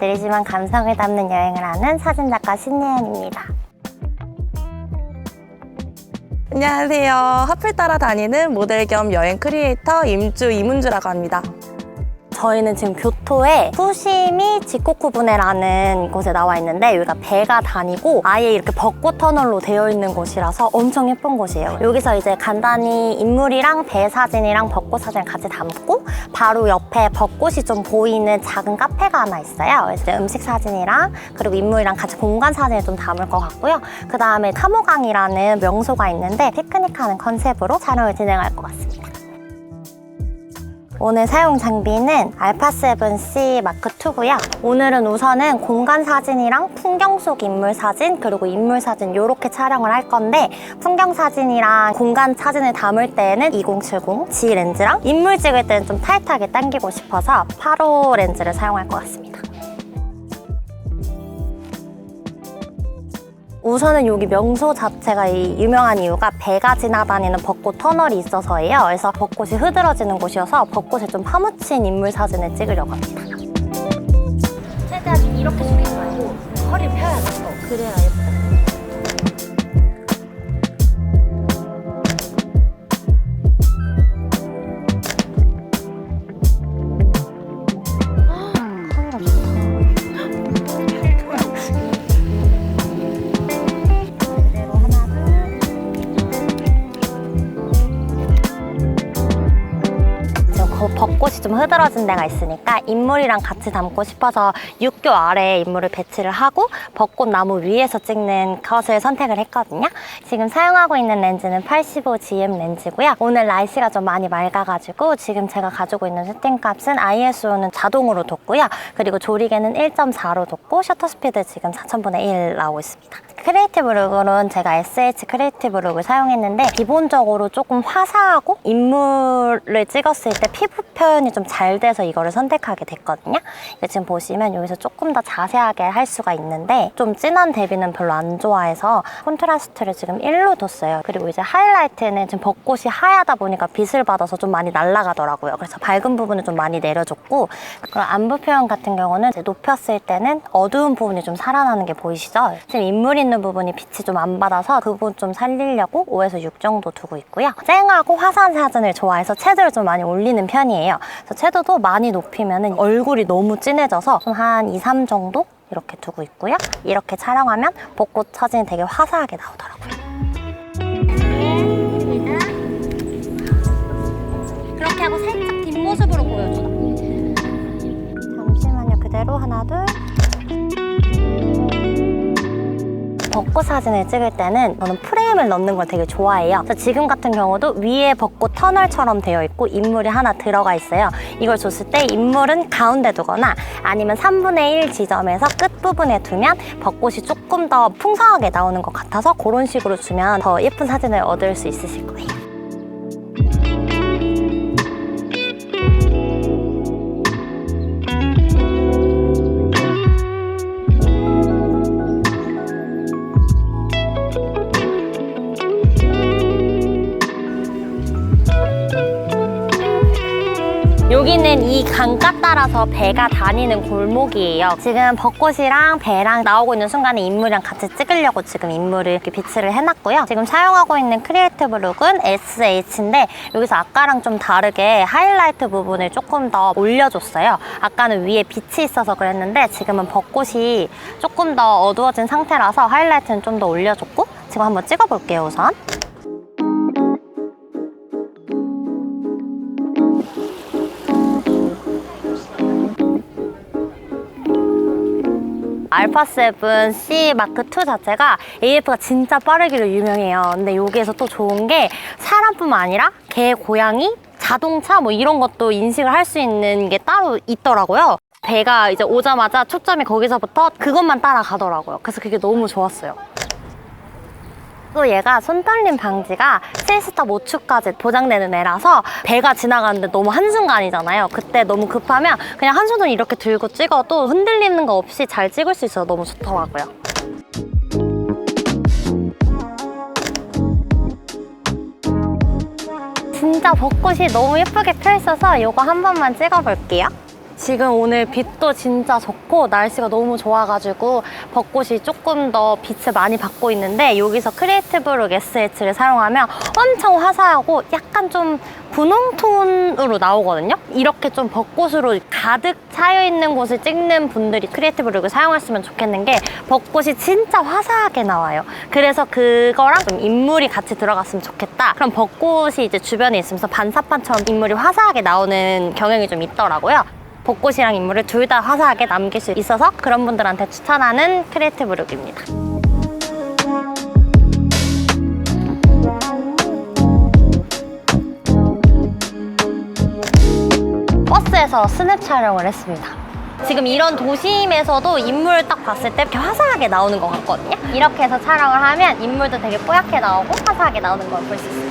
느리지만 감성을 담는 여행을 하는 사진작가 신예은입니다. 안녕하세요. 하플 따라 다니는 모델 겸 여행 크리에이터 임주 이문주라고 합니다. 저희는 지금 교토에 푸시미 지코쿠부네라는 곳에 나와 있는데 여기가 배가 다니고 아예 이렇게 벚꽃 터널로 되어 있는 곳이라서 엄청 예쁜 곳이에요. 여기서 이제 간단히 인물이랑 배 사진이랑 벚꽃 사진을 같이 담고 바로 옆에 벚꽃이 좀 보이는 작은 카페가 하나 있어요. 그래서 음식 사진이랑 그리고 인물이랑 같이 공간 사진을 좀 담을 것 같고요. 그 다음에 타모강이라는 명소가 있는데 피크닉하는 컨셉으로 촬영을 진행할 것 같습니다. 오늘 사용 장비는 알파7C 마크2고요. 오늘은 우선은 공간 사진이랑 풍경 속 인물 사진 그리고 인물 사진 이렇게 촬영을 할 건데 풍경 사진이랑 공간 사진을 담을 때는 2070 G 렌즈랑 인물 찍을 때는 좀 타이트하게 당기고 싶어서 8호 렌즈를 사용할 것 같습니다. 우선은 여기 명소 자체가 이 유명한 이유가 배가 지나다니는 벚꽃 터널이 있어서예요. 그래서 벚꽃이 흐드러지는 곳이어서 벚꽃에 좀 파묻힌 인물 사진을 찍으려고 합니다. 최대한 이렇게 숙이지 말고 허리를 펴야 돼. 그래야 예뻐. 그 벚꽃이 좀 흐드러진 데가 있으니까 인물이랑 같이 담고 싶어서 육교 아래에 인물을 배치를 하고 벚꽃 나무 위에서 찍는 컷을 선택을 했거든요. 지금 사용하고 있는 렌즈는 85GM 렌즈고요. 오늘 날씨가 좀 많이 맑아가지고 지금 제가 가지고 있는 세팅값은 ISO는 자동으로 뒀고요. 그리고 조리개는 1.4로 뒀고 셔터 스피드 지금 4,000분의 1 나오고 있습니다. 크리에이티브 룩은 제가 SH 크리에이티브 룩을 사용했는데 기본적으로 조금 화사하고 인물을 찍었을 때 피부 표현이 좀 잘 돼서 이거를 선택하게 됐거든요. 지금 보시면 여기서 조금 더 자세하게 할 수가 있는데 좀 진한 대비는 별로 안 좋아해서 콘트라스트를 지금 1로 뒀어요. 그리고 이제 하이라이트는 지금 벚꽃이 하얗다 보니까 빛을 받아서 좀 많이 날아가더라고요. 그래서 밝은 부분을 좀 많이 내려줬고 그리고 안부 표현 같은 경우는 높였을 때는 어두운 부분이 좀 살아나는 게 보이시죠? 지금 인물 있는 부분이 빛이 좀 안 받아서 그 부분 좀 살리려고 5에서 6 정도 두고 있고요. 쨍하고 화사한 사진을 좋아해서 채도를 좀 많이 올리는 편이에요. 그래서 채도도 많이 높이면 얼굴이 너무 진해져서 한 2, 3 정도 이렇게 두고 있고요. 이렇게 촬영하면 벚꽃 사진이 되게 화사하게 나오더라고요. 그렇게 하고 살짝 뒷모습으로 보여줘. 잠시만요. 그대로 하나, 둘. 벚꽃 사진을 찍을 때는 저는 프레임을 넣는 걸 되게 좋아해요. 그래서 지금 같은 경우도 위에 벚꽃 터널처럼 되어 있고 인물이 하나 들어가 있어요. 이걸 줬을 때 인물은 가운데 두거나 아니면 3분의 1 지점에서 끝부분에 두면 벚꽃이 조금 더 풍성하게 나오는 것 같아서 그런 식으로 주면 더 예쁜 사진을 얻을 수 있으실 거예요. 여기는 이 강가 따라서 배가 다니는 골목이에요. 지금 벚꽃이랑 배랑 나오고 있는 순간에 인물이랑 같이 찍으려고 지금 인물을 이렇게 비치를 해놨고요. 지금 사용하고 있는 크리에이티브 룩은 SH인데 여기서 아까랑 좀 다르게 하이라이트 부분을 조금 더 올려줬어요. 아까는 위에 빛이 있어서 그랬는데 지금은 벚꽃이 조금 더 어두워진 상태라서 하이라이트는 좀 더 올려줬고 지금 한번 찍어볼게요 우선. 알파7 C 마크 2 자체가 AF가 진짜 빠르기로 유명해요. 근데 여기에서 또 좋은 게 사람뿐만 아니라 개, 고양이, 자동차 뭐 이런 것도 인식을 할 수 있는 게 따로 있더라고요. 배가 이제 오자마자 초점이 거기서부터 그것만 따라가더라고요. 그래서 그게 너무 좋았어요. 또 얘가 손떨림 방지가 7스탑 5축까지 보장되는 애라서 배가 지나가는데 너무 한순간이잖아요. 그때 너무 급하면 그냥 한 손으로 이렇게 들고 찍어도 흔들리는 거 없이 잘 찍을 수 있어서 너무 좋더라고요. 진짜 벚꽃이 너무 예쁘게 펴 있어서 이거 한 번만 찍어볼게요. 지금 오늘 빛도 진짜 좋고 날씨가 너무 좋아가지고 벚꽃이 조금 더 빛을 많이 받고 있는데 여기서 크리에이티브 룩 SH를 사용하면 엄청 화사하고 약간 좀 분홍 톤으로 나오거든요. 이렇게 좀 벚꽃으로 가득 차여 있는 곳을 찍는 분들이 크리에이티브 룩을 사용했으면 좋겠는 게 벚꽃이 진짜 화사하게 나와요. 그래서 그거랑 좀 인물이 같이 들어갔으면 좋겠다. 그럼 벚꽃이 이제 주변에 있으면서 반사판처럼 인물이 화사하게 나오는 경향이 좀 있더라고요. 벚꽃이랑 인물을 둘 다 화사하게 남길 수 있어서 그런 분들한테 추천하는 크리에이티브 룩입니다. 버스에서 스냅 촬영을 했습니다. 지금 이런 도심에서도 인물 딱 봤을 때 이렇게 화사하게 나오는 것 같거든요. 이렇게 해서 촬영을 하면 인물도 되게 뽀얗게 나오고 화사하게 나오는 걸 볼 수 있어요.